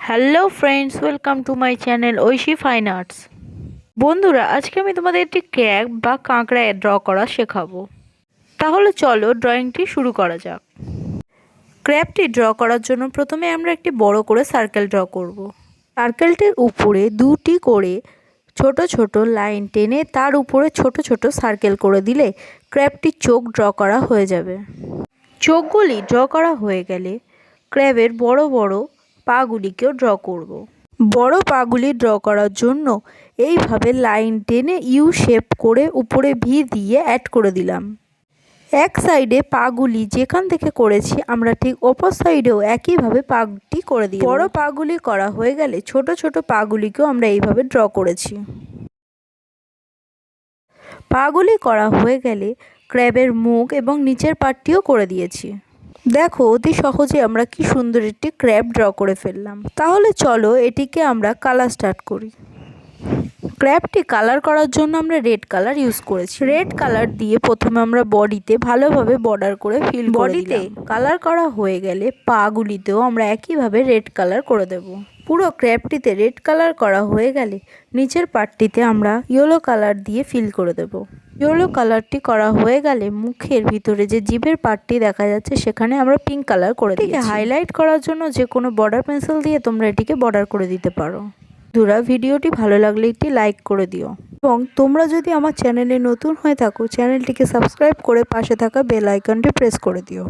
Hello friends welcome to my channel Oishi fine arts বন্ধুরা, আজকে আমি তোমাদের একটি ক্র্যাব বা কাঁকড়া ড্র করা শেখাবো। তাহলে চলো ড্রয়িংটি শুরু করা যাক। ক্র্যাবটি ড্র করার জন্য প্রথমে আমরা একটি বড় করে সার্কেল ড্র করব। সার্কেলটির উপরে দুটি করে ছোট ছোট লাইন টেনে তার উপরে ছোট ছোট সার্কেল করে দিলে ক্র্যাবটির চোখ ড্র করা হয়ে যাবে। চোখগুলি ড্র করা হয়ে গেলে ক্র্যাবের বড় বড় পাগুলিকেও ড্র করব। বড় পাগুলি ড্র করার জন্য এইভাবে লাইন টেনে ইউ শেপ করে উপরে ভি দিয়ে অ্যাড করে দিলাম। এক সাইডে পাগুলি যেখান থেকে করেছি, আমরা ঠিক অপর সাইডেও একইভাবে পাগটি করে দিই বড় পাগুলি করা হয়ে গেলে ছোট ছোট পাগুলিকেও আমরা এইভাবে ড্র করেছি। পাগুলি করা হয়ে গেলে ক্র্যাবের মুখ এবং নিচের পাটটিও করে দিয়েছি। দেখো অতি সহজে আমরা কি সুন্দর একটি ক্র্যাব ড্র করে ফেললাম। তাহলে চলো এটিকে আমরা কালার স্টার্ট করি। ক্র্যাবটি কালার করার জন্য আমরা রেড কালার ইউজ করেছি। রেড কালার দিয়ে প্রথমে আমরা বডিতে ভালোভাবে বর্ডার করে ফিল বডিতে কালার করা হয়ে গেলে পাগুলিতেও আমরা একইভাবে রেড কালার করে দেব। পুরো ক্র্যাবটিতে রেড কালার করা হয়ে গেলে নিচের পার্টটিতে আমরা ইয়েলো কালার দিয়ে ফিল করে দেব। ইয়েলো কালারটি করা হয়ে গেলে মুখের ভিতরে যে জিভের পার্টটি দেখা যাচ্ছে সেখানে আমরা পিঙ্ক কালার করে দিই হাইলাইট করার জন্য যে কোনো বর্ডার পেন্সিল দিয়ে তোমরা এটিকে বর্ডার করে দিতে পারো। ধুরা ভিডিওটি ভালো লাগলে একটি লাইক করে দিও। এবং তোমরা যদি আমার চ্যানেলে নতুন হয়ে থাকো চ্যানেলটিকে সাবস্ক্রাইব করে পাশে থাকা বেল আইকনটি প্রেস করে দিও।